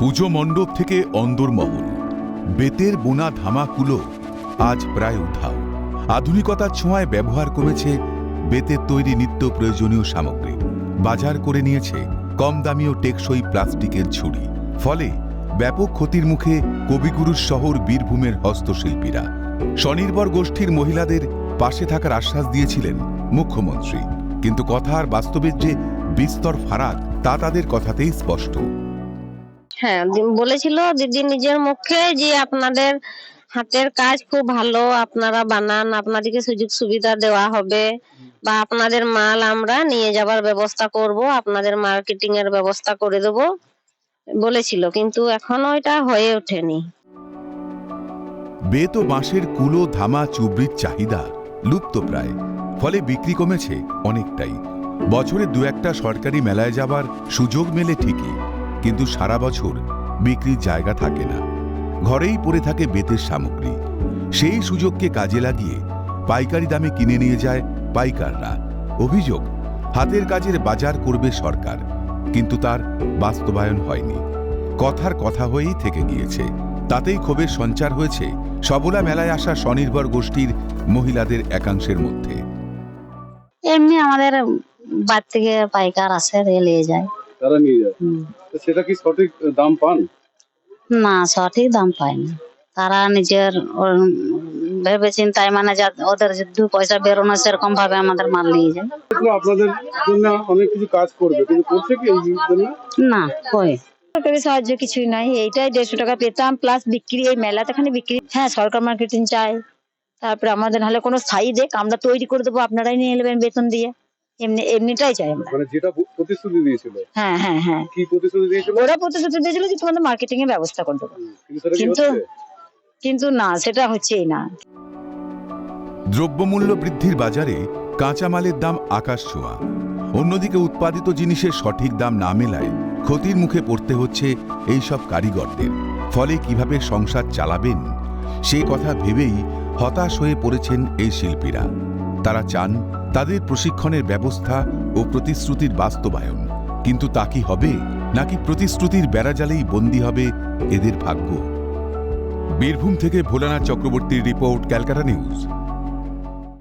পুজো মণ্ডপ থেকে অন্দরমহল। বেতের বোনা ধামাকুলো আজ প্রায় উধাও। আধুনিকতার ছোঁয়ায় ব্যবহার কমেছে বেতের তৈরি নিত্য প্রয়োজনীয় সামগ্রী। বাজার করে নিয়েছে কম দামি ও টেকসই প্লাস্টিকের ঝুড়ি। ফলে ব্যাপক ক্ষতির মুখে কবিগুরুর শহর বীরভূমের হস্তশিল্পীরা। স্বনির্ভর গোষ্ঠীর মহিলাদের পাশে থাকার আশ্বাস দিয়েছিলেন মুখ্যমন্ত্রী। কিন্তু কথা আর বাস্তবের যে বিস্তর ফারাক তা তাদের কথাতেই স্পষ্ট। হ্যাঁ বলেছিল দিদি নিজের মুখে যে আপনাদের হাতের কাজ খুব ভালো, আপনারা বানান, আপনাদেরকে সুযোগ সুবিধা দেওয়া হবে বা আপনাদের মাল আমরা নিয়ে যাবার ব্যবস্থা করব, আপনাদের মার্কেটিং এর ব্যবস্থা করে দেব, বলেছিল। কিন্তু এখনও এটা হয়ে ওঠেনি। বেত বাঁশের কুলো, ধামা, চুবড়ির চাহিদা লুপ্ত প্রায়। ফলে বিক্রি কমেছে অনেকটাই। বছরে দু একটা সরকারি মেলায় যাবার সুযোগ মেলে ঠিকই। কিন্তু সারা বছর বিক্রির জায়গা থাকে না। ঘরেই পড়ে থাকে বেতের সামগ্রী। সেই সুযোগকে কাজে লাগিয়ে পাইকারি দামে কিনে নিয়ে যায় পাইকাররা। অভিযোগ, হাতের কাজের বাজার করবে সরকার, কিন্তু তার বাস্তবায়ন হয়নি। কথার কথা হয়েই থেকে গিয়েছে। তাতেই ক্ষোভের সঞ্চার হয়েছে সবলা মেলায় আসা স্বনির্ভর গোষ্ঠীর মহিলাদের একাংশের মধ্যে। এমনি আমাদের বাড়ি থেকে পাইকার আসে, দিয়ে নিয়ে যায়। তারা নিয়ে যায়। তো সেটা কি সঠিক দাম পান? না সঠিক দাম পায় না। তারা নিজের ভেবে চিন্তায় মানে ওদের দু পয়সা বেরোনো সেরকম ভাবে আমাদের মাল নিয়ে যায়। আপনাদের জন্য অনেক কিছু কাজ করবে কিন্তু করছে কি এই জন্য? না কই? সরকারি সাহায্য কিছুই নাই এইটাই দেড়শো টাকা পেতাম প্লাস বিক্রি এই মেলাতে খানি বিক্রি। হ্যাঁ সরকার মার্কেটিং চাই। তারপরে আমাদের নাহলে কোনো স্থায়ী দেখ আমরা তৈরি করে দেবো আপনারাই নিয়ে নেবেন বেতন দিয়ে। এমনি এমনিটাই চাই আমরা। মানে যেটা প্রতিশ্রুতি দিয়েছিল। হ্যাঁ হ্যাঁ হ্যাঁ। কি প্রতিশ্রুতি দিয়েছিল? ওরা প্রতিশ্রুতি দিয়েছিল যে তোমাদের মার্কেটিং এর ব্যবস্থা করে দেবো। কিন্তু কিন্তু না সেটা হচ্ছেই না। দ্রব্যমূল্য বৃদ্ধির বাজারে কাঁচামালের দাম আকাশ ছোঁয়া। অন্যদিকে উৎপাদিত জিনিসের সঠিক দাম না মেলায় ক্ষতির মুখে পড়তে হচ্ছে এইসব কারিগরদের। ফলে কীভাবে সংসার চালাবেন সে কথা ভেবেই হতাশ হয়ে পড়েছেন এই শিল্পীরা। তারা চান তাদের প্রশিক্ষণের ব্যবস্থা ও প্রতিশ্রুতির বাস্তবায়ন। কিন্তু তা কি হবে? নাকি প্রতিশ্রুতির বেড়াজালেই বন্দী হবে এদের ভাগ্য? বীরভূম থেকে ভোলানাথ চক্রবর্তীর রিপোর্ট, ক্যালকাটা নিউজ।